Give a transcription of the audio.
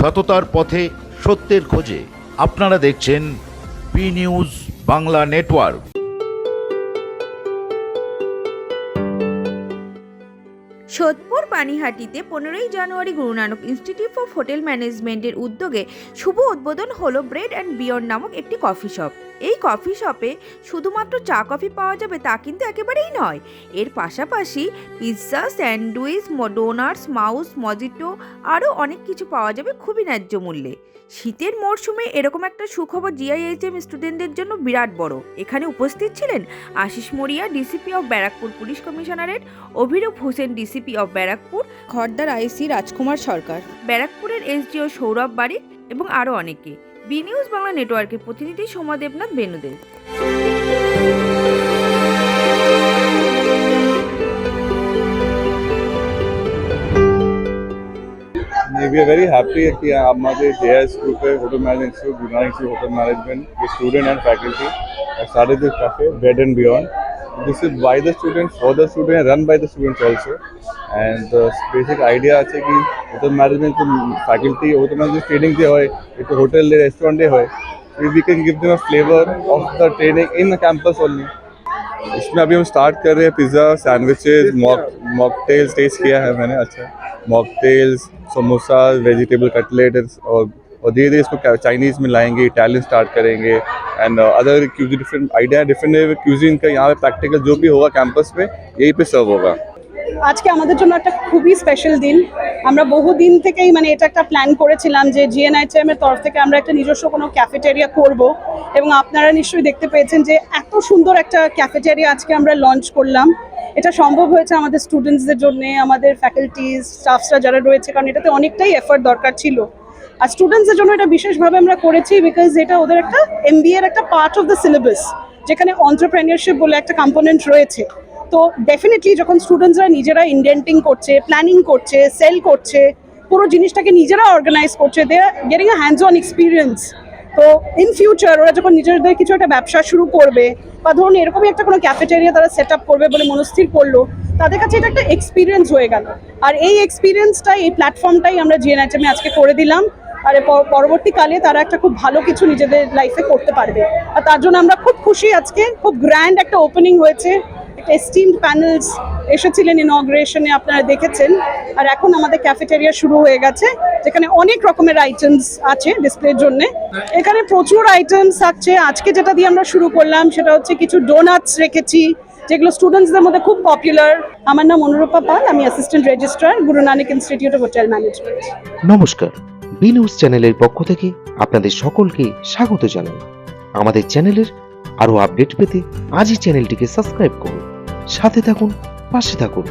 সততার পথে সত্যের খোঁজে। আপনারা দেখছেন B news Bangla network Sodepur পানিহাটিতে পনেরোই January Guru Nanak institute of hotel ম্যানেজমেন্টের উদ্যোগে শুভ উদ্বোধন হলো ব্রেড অ্যান্ড বিয়ন্ড নামক একটি কফি শপ। এই কফি শপে শুধুমাত্র চা কফি পাওয়া যাবে তা কিন্তু একেবারেই নয়। এর পাশাপাশি পিৎজা, স্যান্ডউইচ ডোনার্স মাউস, মজিটো আরও অনেক কিছু পাওয়া যাবে খুবই ন্যায্য মূল্যে। শীতের মরশুমে এরকম একটা সুখবর জিআইএইচএম স্টুডেন্টদের জন্য বিরাট বড়। এখানে উপস্থিত ছিলেন Ashis Maurya, DCP of Barrackpore police commissionerate, Abhirup Hossain DCP of Barrackpore খর্দার IC Rajkumar Sarkar ব্যারাকপুরের এসডিও সৌরভ বারিক এবং আরও অনেকে বি নিউজ বাংলা নেটওয়ার্কের প্রতিনিধি Soma Debnath Benudeb we are very happy that Amade JS Group, Hotel Management Institute, Gunan Institute Hotel Management, the student and faculty have started this cafe, Bed and Beyond. This is by the student for the student run by the student also and basic idea आज है कि hotel management तो faculty hotel management training से होए एक तो hotel दे restaurant दे होए we can give them a flavour of the training in the campus only इसमें अभी हम स्टार्ट कर रहे हैं pizza sandwiches mock mocktails taste किया है मैंने अच्छा। मॉकटेल्स समोसा वेजिटेबल कटलेट और और धीरे धीरे इसको चाइनीज़ में लाएंगे इटालियन स्टार्ट करेंगे and other different idea different cuisine का यहाँ पे प्रैक्टिकल जो भी होगा कैंपस पे यहीं पे सर्व होगा আজকে আমাদের জন্য একটা খুবই স্পেশাল দিন আমরা বহু দিন থেকেই মানে এটা একটা প্ল্যান করেছিলাম যে জিএনআইটিএম এর তরফ থেকে আমরা একটা নিজস্ব কোনো ক্যাফেটেরিয়া করব এবং আপনারা নিশ্চয়ই দেখতে পেয়েছেন যে এত সুন্দর একটা ক্যাফেটেরিয়া আজকে আমরা লঞ্চ করলাম এটা সম্ভব হয়েছে আমাদের স্টুডেন্টসদের জন্য আমাদের ফ্যাকাল্টিজ স্টাফসরা যারা রয়েছে কারণ এটাতে অনেকটাই এফর্ট দরকার ছিল আর স্টুডেন্টসদের জন্য এটা বিশেষভাবে আমরা করেছি বিকজ এটা ওদের একটা এমবিএ এর একটা পার্ট অফ দ্য সিলেবাস যেখানে অন্টারপ্রেনিয়রশিপ বলে একটা কম্পোনেন্ট রয়েছে। তো ডেফিনেটলি যখন স্টুডেন্টসরা নিজেরা ইন্ডেন্টিং করছে প্ল্যানিং করছে সেল করছে, পুরো জিনিসটাকে নিজেরা অর্গানাইজ করছে they are getting a hands on experience তো ইন ফিউচার ওরা যখন নিজেদের কিছু একটা ব্যবসা শুরু করবে, বা ধরুন এরকমই একটা কোনো ক্যাফেটেরিয়া তারা সেট আপ করবে বলে মনস্থির করল, তাদের কাছে এটা একটা এক্সপিরিয়েন্স হয়ে গেল। আর এই এক্সপিরিয়েন্সটাই এই প্ল্যাটফর্মটাই আমরা জিএনএচএমে আজকে করে দিলাম। আর পরবর্তীকালে তারা একটা খুব ভালো কিছু নিজেদের লাইফে করতে পারবে। আর তার জন্য আমরা খুব খুশি আজকে। খুব গ্র্যান্ড একটা ওপেনিং হয়েছে। একটা এস্টিমড প্যানেলস এসেছিলেন ইনগ্রেশনে আপনারা দেখেছেন। আর এখন আমাদের ক্যাফেটেরিয়া শুরু হয়ে গেছে, যেখানে অনেক রকমের আইটেমস আছে ডিসপ্লের জন্য। এখানে প্রচুর আইটেমস থাকছে। আজকে যেটা দিয়ে আমরা শুরু করলাম, সেটা হচ্ছে কিছু ডোনাটস রেখেছি, যেগুলো স্টুডেন্টসদের মধ্যে খুব পপুলার আমার নাম অনুরূপা পাল, আমি assistant registrar Guru Nanak institute of hotel management নমস্কার। বি নিউজ চ্যানেলের পক্ষ থেকে আপনাদের সকলকে স্বাগত জানাই। আমাদের চ্যানেলের আরও আপডেট পেতে আজই চ্যানেলটিকে সাবস্ক্রাইব করুন। সাথে থাকুন, পাশে থাকুন।